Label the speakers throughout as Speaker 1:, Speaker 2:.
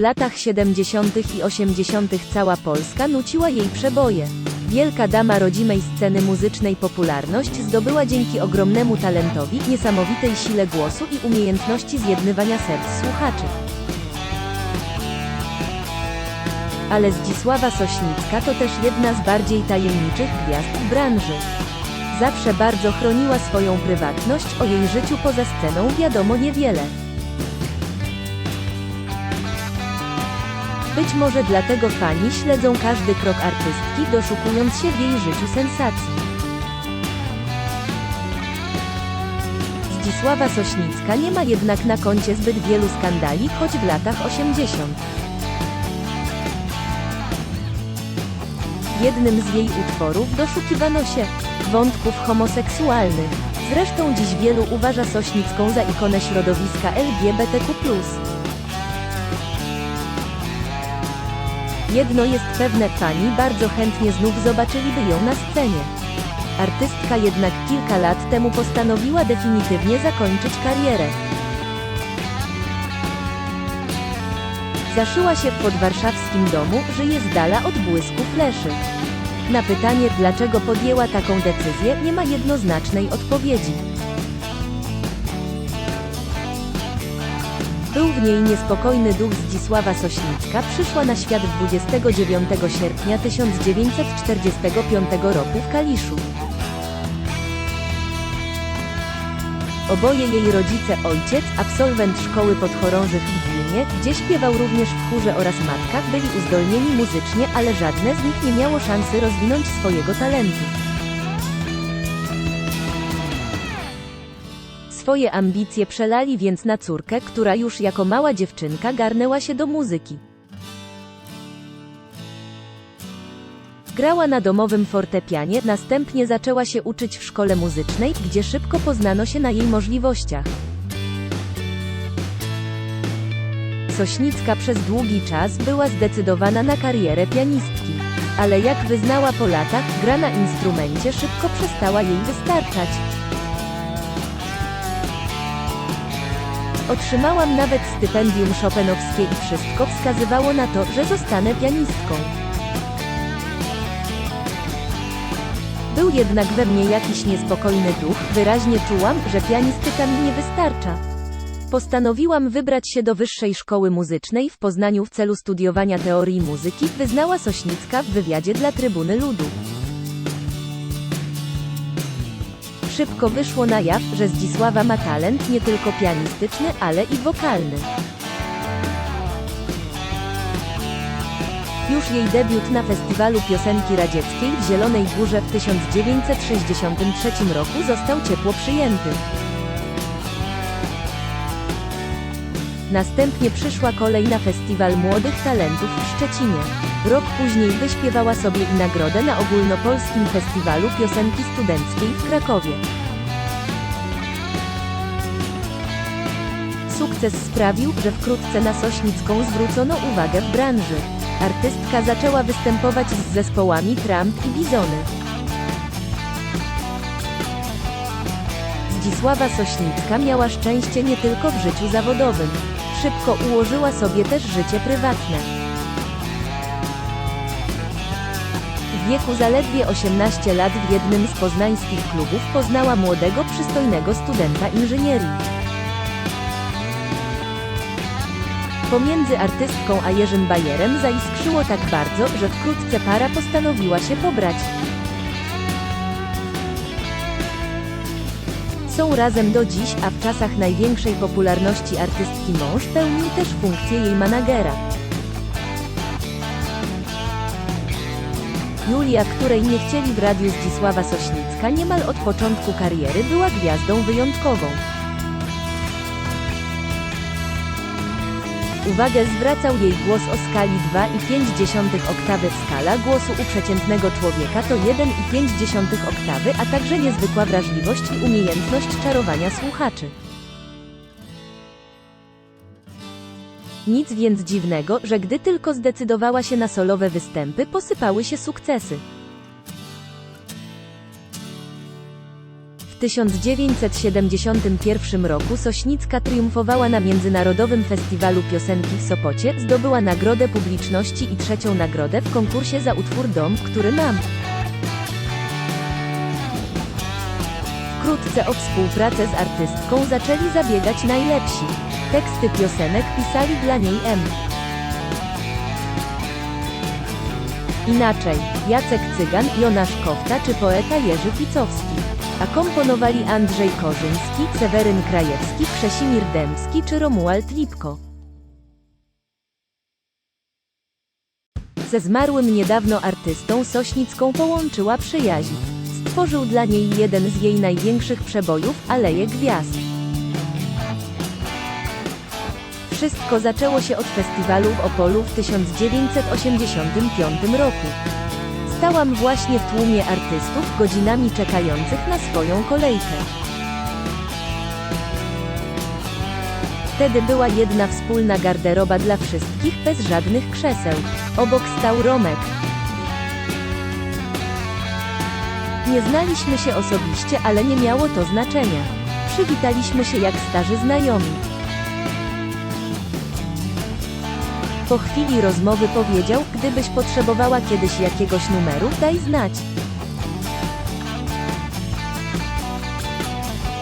Speaker 1: latach 70. i 80. cała Polska nuciła jej przeboje. Wielka dama rodzimej sceny muzycznej popularność zdobyła dzięki ogromnemu talentowi, niesamowitej sile głosu i umiejętności zjednywania serc słuchaczy. Ale Zdzisława Sośnicka to też jedna z bardziej tajemniczych gwiazd branży. Zawsze bardzo chroniła swoją prywatność, o jej życiu poza sceną wiadomo niewiele. Być może dlatego fani śledzą każdy krok artystki, doszukując się w jej życiu sensacji. Zdzisława Sośnicka nie ma jednak na koncie zbyt wielu skandali, choć w latach 80. W jednym z jej utworów doszukiwano się wątków homoseksualnych. Zresztą dziś wielu uważa Sośnicką za ikonę środowiska LGBTQ+. Jedno jest pewne, fani bardzo chętnie znów zobaczyliby ją na scenie. Artystka jednak kilka lat temu postanowiła definitywnie zakończyć karierę. Zaszyła się w podwarszawskim domu, żyje z dala od błysku fleszy. Na pytanie, dlaczego podjęła taką decyzję, nie ma jednoznacznej odpowiedzi. Był w niej niespokojny duch Zdzisława Sośnicka, przyszła na świat 29 sierpnia 1945 roku w Kaliszu. Oboje jej rodzice, ojciec, absolwent szkoły podchorążych w Wilnie, gdzie śpiewał również w chórze oraz matka, byli uzdolnieni muzycznie, ale żadne z nich nie miało szansy rozwinąć swojego talentu. Swoje ambicje przelali więc na córkę, która już jako mała dziewczynka garnęła się do muzyki. Grała na domowym fortepianie, następnie zaczęła się uczyć w szkole muzycznej, gdzie szybko poznano się na jej możliwościach. Sośnicka przez długi czas była zdecydowana na karierę pianistki. Ale jak wyznała po latach, gra na instrumencie szybko przestała jej wystarczać. Otrzymałam nawet stypendium Chopinowskie i wszystko wskazywało na to, że zostanę pianistką. Był jednak we mnie jakiś niespokojny duch, wyraźnie czułam, że pianistyka mi nie wystarcza. Postanowiłam wybrać się do wyższej szkoły muzycznej w Poznaniu w celu studiowania teorii muzyki, wyznała Sośnicka w wywiadzie dla Trybuny Ludu. Szybko wyszło na jaw, że Zdzisława ma talent nie tylko pianistyczny, ale i wokalny. Już jej debiut na festiwalu piosenki radzieckiej w Zielonej Górze w 1963 roku został ciepło przyjęty. Następnie przyszła kolej na Festiwal Młodych Talentów w Szczecinie. Rok później wyśpiewała sobie i nagrodę na ogólnopolskim festiwalu piosenki studenckiej w Krakowie. Sukces sprawił, że wkrótce na Sośnicką zwrócono uwagę w branży. Artystka zaczęła występować z zespołami Trump i Bizony. Zdzisława Sośnicka miała szczęście nie tylko w życiu zawodowym. Szybko ułożyła sobie też życie prywatne. W wieku zaledwie 18 lat w jednym z poznańskich klubów poznała młodego, przystojnego studenta inżynierii. Pomiędzy artystką a Jerzym Bajerem zaiskrzyło tak bardzo, że wkrótce para postanowiła się pobrać. Są razem do dziś, a w czasach największej popularności artystki mąż pełnił też funkcję jej managera. Julia, której nie chcieli w radiu Zdzisława Sośnicka niemal od początku kariery była gwiazdą wyjątkową. Uwagę zwracał jej głos o skali 2,5 oktawy. Skala głosu u przeciętnego człowieka to 1,5 oktawy, a także niezwykła wrażliwość i umiejętność czarowania słuchaczy. Nic więc dziwnego, że gdy tylko zdecydowała się na solowe występy, posypały się sukcesy. 1971 roku Sośnicka triumfowała na Międzynarodowym Festiwalu Piosenki w Sopocie, zdobyła Nagrodę Publiczności i trzecią nagrodę w konkursie za utwór Dom, który mam. Wkrótce o współpracę z artystką zaczęli zabiegać najlepsi. Teksty piosenek pisali dla niej M. Inaczej, Jacek Cygan, Jonasz Kofta czy poeta Jerzy Ficowski. A komponowali Andrzej Korzyński, Seweryn Krajewski, Krzesimir Dębski czy Romuald Lipko. Ze zmarłym niedawno artystą Sośnicką połączyła przyjaźń. Stworzył dla niej jeden z jej największych przebojów, Aleje Gwiazd. Wszystko zaczęło się od festiwalu w Opolu w 1985 roku. Stałam właśnie w tłumie artystów, godzinami czekających na swoją kolejkę. Wtedy była jedna wspólna garderoba dla wszystkich, bez żadnych krzeseł. Obok stał Romek. Nie znaliśmy się osobiście, ale nie miało to znaczenia. Przywitaliśmy się jak starzy znajomi. Po chwili rozmowy powiedział, gdybyś potrzebowała kiedyś jakiegoś numeru, daj znać.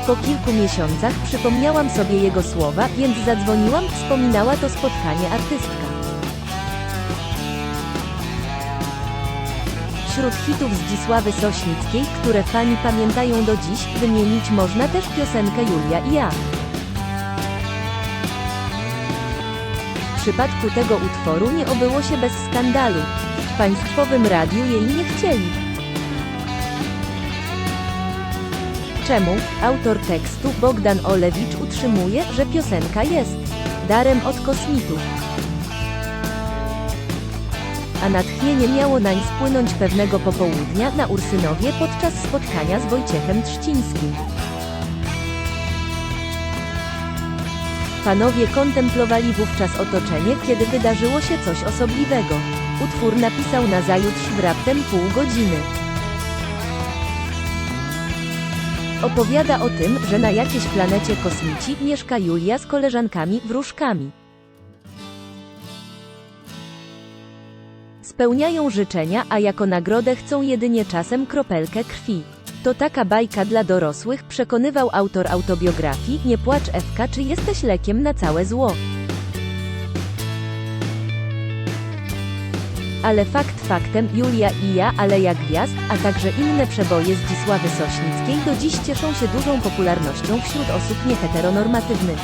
Speaker 1: Po kilku miesiącach przypomniałam sobie jego słowa, więc zadzwoniłam, wspominała to spotkanie artystka. Wśród hitów Zdzisławy Sośnickiej, które fani pamiętają do dziś, wymienić można też piosenkę Julia i ja. Przypadku tego utworu nie obyło się bez skandalu. W państwowym radiu jej nie chcieli. Czemu? Autor tekstu Bogdan Olewicz utrzymuje, że piosenka jest darem od kosmitów. A natchnienie miało nań spłynąć pewnego popołudnia na Ursynowie podczas spotkania z Wojciechem Trzcińskim. Panowie kontemplowali wówczas otoczenie, kiedy wydarzyło się coś osobliwego. Utwór napisał nazajutrz w raptem pół godziny. Opowiada o tym, że na jakiejś planecie kosmici mieszka Julia z koleżankami wróżkami. Spełniają życzenia, a jako nagrodę chcą jedynie czasem kropelkę krwi. To taka bajka dla dorosłych, przekonywał autor autobiografii, nie płacz Ewka, czy jesteś lekiem na całe zło. Ale fakt faktem, Julia i ja, Aleja Gwiazd, a także inne przeboje Zdzisławy Sośnickiej do dziś cieszą się dużą popularnością wśród osób nieheteronormatywnych.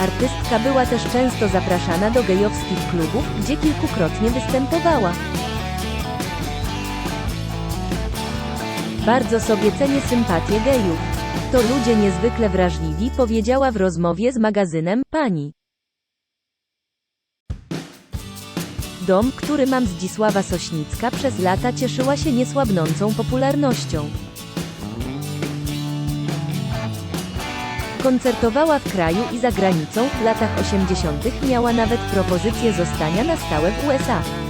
Speaker 1: Artystka była też często zapraszana do gejowskich klubów, gdzie kilkukrotnie występowała. Bardzo sobie cenię sympatię gejów. To ludzie niezwykle wrażliwi, powiedziała w rozmowie z magazynem Pani. Dom, który mam Zdzisława Sośnicka przez lata cieszyła się niesłabnącą popularnością. Koncertowała w kraju i za granicą, w latach 80. miała nawet propozycję zostania na stałe w USA.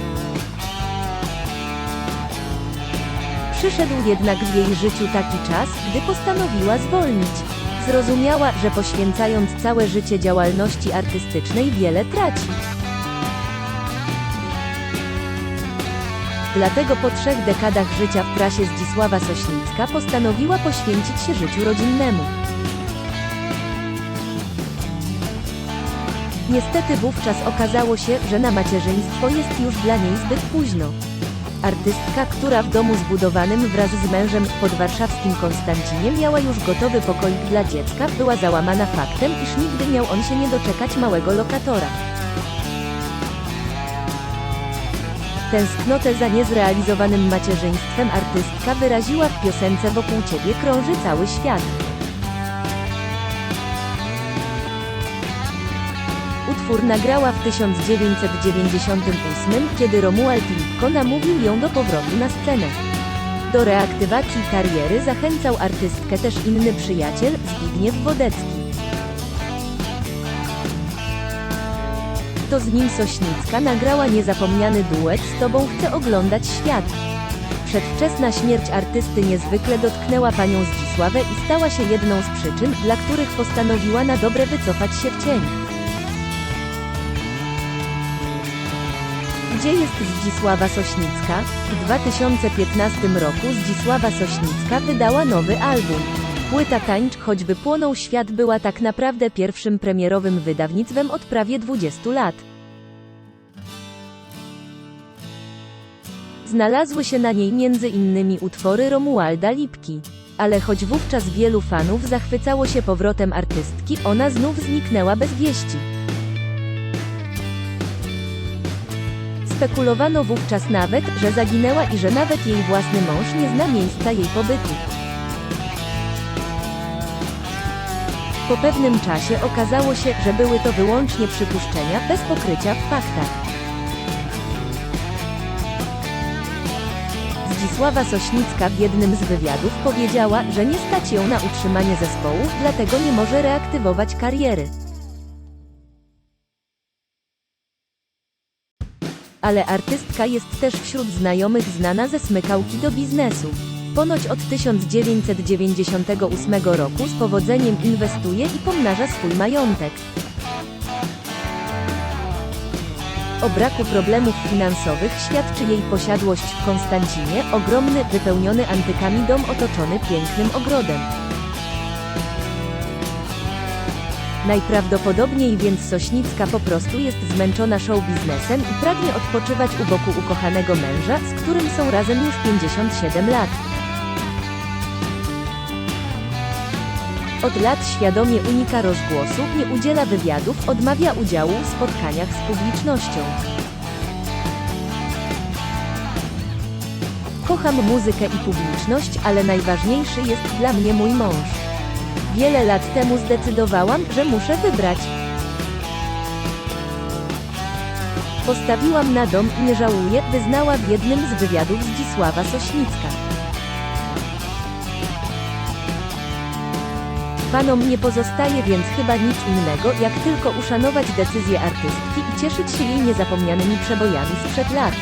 Speaker 1: Przyszedł jednak w jej życiu taki czas, gdy postanowiła zwolnić. Zrozumiała, że poświęcając całe życie działalności artystycznej wiele traci. Dlatego po trzech dekadach życia w trasie Zdzisława Sośnicka postanowiła poświęcić się życiu rodzinnemu. Niestety wówczas okazało się, że na macierzyństwo jest już dla niej zbyt późno. Artystka, która w domu zbudowanym wraz z mężem w podwarszawskim Konstancinie miała już gotowy pokoik dla dziecka, była załamana faktem, iż nigdy miał on się nie doczekać małego lokatora. Tęsknotę za niezrealizowanym macierzyństwem artystka wyraziła w piosence Wokół Ciebie krąży cały świat. Utwór nagrała w 1998, kiedy Romuald Lipko namówił ją do powrotu na scenę. Do reaktywacji kariery zachęcał artystkę też inny przyjaciel, Zbigniew Wodecki. To z nim Sośnicka nagrała niezapomniany duet Z Tobą chcę oglądać świat. Przedwczesna śmierć artysty niezwykle dotknęła panią Zdzisławę i stała się jedną z przyczyn, dla których postanowiła na dobre wycofać się w cień. Gdzie jest Zdzisława Sośnicka? W 2015 roku Zdzisława Sośnicka wydała nowy album. Płyta Tańcz, choćby płonął świat była tak naprawdę pierwszym premierowym wydawnictwem od prawie 20 lat. Znalazły się na niej innymi utwory Romualda Lipki. Ale choć wówczas wielu fanów zachwycało się powrotem artystki, ona znów zniknęła bez wieści. Spekulowano wówczas nawet, że zaginęła i że nawet jej własny mąż nie zna miejsca jej pobytu. Po pewnym czasie okazało się, że były to wyłącznie przypuszczenia, bez pokrycia w faktach. Zdzisława Sośnicka w jednym z wywiadów powiedziała, że nie stać ją na utrzymanie zespołu, dlatego nie może reaktywować kariery. Ale artystka jest też wśród znajomych znana ze smykałki do biznesu. Ponoć od 1998 roku z powodzeniem inwestuje i pomnaża swój majątek. O braku problemów finansowych świadczy jej posiadłość w Konstancinie, ogromny, wypełniony antykami dom otoczony pięknym ogrodem. Najprawdopodobniej więc Sośnicka po prostu jest zmęczona show biznesem i pragnie odpoczywać u boku ukochanego męża, z którym są razem już 57 lat. Od lat świadomie unika rozgłosu, nie udziela wywiadów, odmawia udziału w spotkaniach z publicznością. Kocham muzykę i publiczność, ale najważniejszy jest dla mnie mój mąż. Wiele lat temu zdecydowałam, że muszę wybrać. Postawiłam na dom i nie żałuję, wyznała w jednym z wywiadów Zdzisława Sośnicka. Fanom nie pozostaje więc chyba nic innego, jak tylko uszanować decyzję artystki i cieszyć się jej niezapomnianymi przebojami sprzed lat.